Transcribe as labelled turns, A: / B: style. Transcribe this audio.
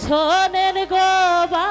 A: শোনে গোবা